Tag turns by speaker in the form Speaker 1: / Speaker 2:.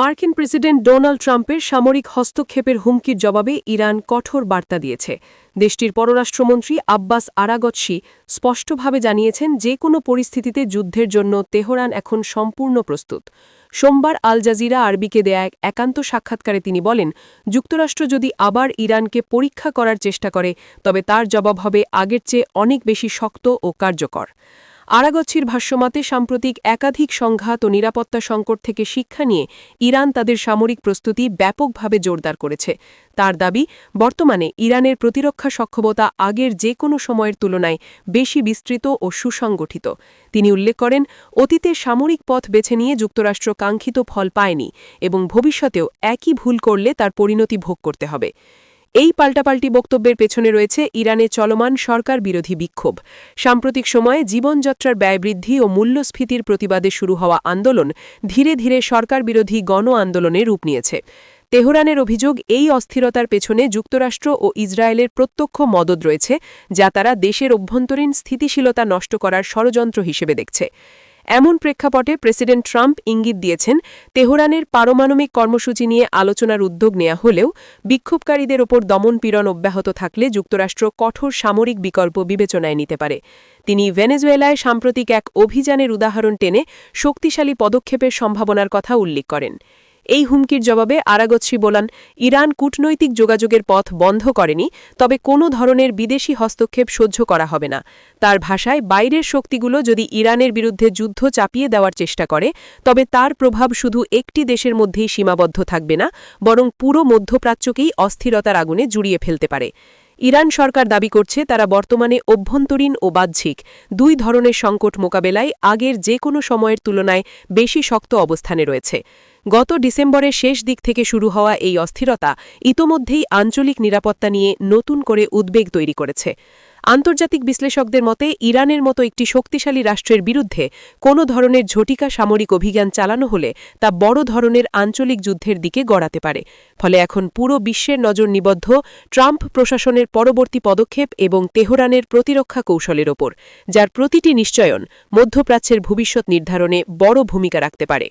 Speaker 1: মার্কিন president Donald ট্রাম্পের সামরিক হস্তক্ষেপের হুমকির জবাবে ইরান কঠোর বার্তা দিয়েছে। দেশটির পররাষ্ট্রমন্ত্রী আব্বাস আরাগৎসি স্পষ্টভাবে জানিয়েছেন, যে কোনো পরিস্থিতিতে যুদ্ধের জন্য তেহরান এখন সম্পূর্ণ প্রস্তুত। সোমবার আল জাজিরা আরবিকে দেয়া এক একান্ত সাক্ষাৎকারে তিনি বলেন, যুক্তরাষ্ট্র যদি আবার ইরানকে পরীক্ষা করার চেষ্টা করে, তবে তার জবাব হবে আগের চেয়ে অনেক বেশি শক্ত ও কার্যকর। আরাগচ্ছির ভাষ্যমতে সাম্প্রতিক একাধিক সংঘাত ও নিরাপত্তা সংকট থেকে শিক্ষা নিয়ে ইরান তাদের সামরিক প্রস্তুতি ব্যাপকভাবে জোরদার করেছে। তার দাবি, বর্তমানে ইরানের প্রতিরক্ষা সক্ষমতা আগের যে কোনো সময়ের তুলনায় বেশি বিস্তৃত ও সুসংগঠিত। তিনি উল্লেখ করেন অতীতে সামরিক পথ বেছে নিয়ে যুক্তরাষ্ট্র কাঙ্ক্ষিত ফল পায়নি এবং ভবিষ্যতেও একই ভুল করলে তার পরিণতি ভোগ করতে হবে। এই পাল্টাপাল্টি বক্তব্যের পেছনে রয়েছে ইরানে চলমান সরকার বিরোধী বিক্ষোভ। সাম্প্রতিক সময়ে জীবনযাত্রার ব্যয় বৃদ্ধি ও মূল্যস্ফীতির প্রতিবাদে শুরু হওয়া আন্দোলন ধীরে ধীরে সরকার বিরোধী গণ আন্দোলনে রূপ নিয়েছে। তেহরানের অভিযোগ এই অস্থিরতার পেছনে যুক্তরাষ্ট্র ও ইসরায়েলের প্রত্যক্ষ মদত রয়েছে, যা তারা দেশের অভ্যন্তরীণ স্থিতিশীলতা নষ্ট করার ষড়যন্ত্র হিসেবে দেখছে। এমন প্রেক্ষাপটে প্রেসিডেন্ট ট্রাম্প ইঙ্গিত দিয়েছেন, তেহরানের পারমাণবিক কর্মসূচি নিয়ে আলোচনার উদ্যোগ নেওয়া হলেও বিক্ষোভকারীদের ওপর দমনপীড়ন অব্যাহত থাকলে যুক্তরাষ্ট্র কঠোর সামরিক বিকল্প বিবেচনায় নিতে পারে। তিনি ভেনেজুয়েলায় সাম্প্রতিক এক অভিযানের উদাহরণ টেনে শক্তিশালী পদক্ষেপের সম্ভাবনার কথা উল্লেখ করেন। এই হুমকির জবাবে আরাগচ্ছি বলান, ইরান কূটনৈতিক যোগাযোগের পথ বন্ধ করেনি, তবে কোনো ধরনের বিদেশি হস্তক্ষেপ সহ্য করা হবে না। তার ভাষায়, বাইরের শক্তিগুলো যদি ইরানের বিরুদ্ধে যুদ্ধ চাপিয়ে দেওয়ার চেষ্টা করে, তবে তার প্রভাব শুধু একটি দেশের মধ্যেই সীমাবদ্ধ থাকবে না, বরং পুরো মধ্যপ্রাচ্যকেই অস্থিরতার আগুনে জুড়িয়ে ফেলতে পারে। ইরান সরকার দাবি করছে তারা বর্তমানে অভ্যন্তরীণ ও বাহ্যিক দুই ধরনের সংকট মোকাবেলায় আগের যে কোনো সময়ের তুলনায় বেশি শক্ত অবস্থানে রয়েছে। গত ডিসেম্বরের শেষ দিক থেকে শুরু হওয়া এই অস্থিরতা ইতোমধ্যেই আঞ্চলিক নিরাপত্তা নিয়ে নতুন করে উদ্বেগ তৈরি করেছে। আন্তর্জাতিক বিশ্লেষকদের মতে, ইরানের মতো একটি শক্তিশালী রাষ্ট্রের বিরুদ্ধে কোনো ধরনের ঝটিকা সামরিক অভিযান চালানো হলে তা বড় ধরনের আঞ্চলিক যুদ্ধের দিকে গড়াতে পারে। ফলে এখন পুরো বিশ্বের নজর নিবদ্ধ ট্রাম্প প্রশাসনের পরবর্তী পদক্ষেপ এবং তেহরানের প্রতিরক্ষা কৌশলের ওপর, যার প্রতিটি নিশ্চয়ন মধ্যপ্রাচ্যের ভবিষ্যৎ নির্ধারণে বড় ভূমিকা রাখতে পারে।